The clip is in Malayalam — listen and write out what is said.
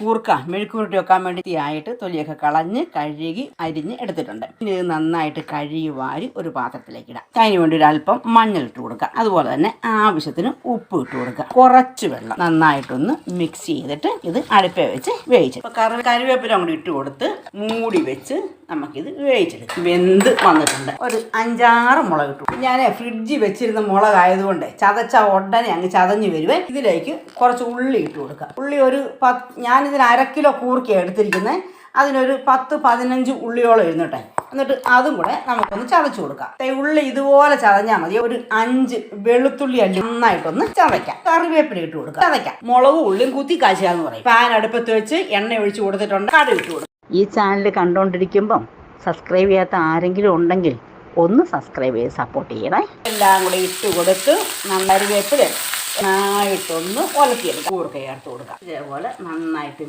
കൂർക്ക മെഴുക്കുരുട്ടി വെക്കാൻ വേണ്ടി ആയിട്ട് തൊലിയൊക്കെ കളഞ്ഞ് കഴുകി അരിഞ്ഞ് എടുത്തിട്ടുണ്ട്. ഇനി ഇത് നന്നായിട്ട് കഴുകി വാരി ഒരു പാത്രത്തിലേക്ക് ഇടാം. അതിന് വേണ്ടി ഒരു അല്പം മഞ്ഞൾ ഇട്ട് കൊടുക്കുക. അതുപോലെ തന്നെ ആവശ്യത്തിന് ഉപ്പ് ഇട്ട് കൊടുക്കുക. കുറച്ച് വെള്ളം നന്നായിട്ടൊന്ന് മിക്സ് ചെയ്തിട്ട് ഇത് അടുപ്പേ വെച്ച് വേവിച്ചു കറി കറിവേപ്പില അങ്ങോട്ട് ഇട്ട് കൊടുത്ത് മൂടി വെച്ച് നമുക്കിത് വേവിച്ചെടുക്കും. വെന്ത് വന്നിട്ടുണ്ട്. ഒരു അഞ്ചാറ് മുളക് ഇട്ടു. ഞാൻ ഫ്രിഡ്ജിൽ വെച്ചിരുന്ന മുളകായതുകൊണ്ട് ചതച്ച ഉടനെ അങ്ങ് ചതഞ്ഞ് വരുവേ. ഇതിലേക്ക് കുറച്ച് ഉള്ളി ഇട്ട് കൊടുക്കുക. ഉള്ളി ഒരു പത്ത് ഞാനിതിന് അര കിലോ കൂർക്ക എടുത്തിരിക്കുന്നത് അതിനൊരു പത്ത് പതിനഞ്ച് ഉള്ളിയോളം ഇരുന്നിട്ടെ. എന്നിട്ട് അതും കൂടെ നമുക്കൊന്ന് ചതച്ച് കൊടുക്കാം. ഉള്ളി ഇതുപോലെ ചതഞ്ഞാൽ മതി. ഒരു അഞ്ച് വെളുത്തുള്ളി അല്ലി നന്നായിട്ടൊന്ന് ചതയ്ക്കാം. കറിവേപ്പില ഇട്ട് കൊടുക്കാം. ചതയ്ക്കാം. മുളകും ഉള്ളിയും കുത്തി കാശാന്ന് പറയും. പാൻ അടുപ്പത്ത് വെച്ച് എണ്ണ ഒഴിച്ച് കൊടുത്തിട്ടുണ്ട്. കടുക് ഇട്ട് കൊടുക്കും. ഈ ചാനൽ കണ്ടുകൊണ്ടിരിക്കുമ്പം സബ്സ്ക്രൈബ് ചെയ്യാത്ത ആരെങ്കിലും ഉണ്ടെങ്കിൽ ഒന്ന് സബ്സ്ക്രൈബ് ചെയ്ത് സപ്പോർട്ട് ചെയ്യണേ. എല്ലാം കൂടെ ഇട്ട് കൊടുത്ത് നന്നായി വേപ്പിൽ നന്നായിട്ടൊന്ന് ഉലക്കിയെടുക്കുക കൂർക്ക ചേർത്ത് കൊടുക്കുക ഇതേപോലെ നന്നായിട്ട്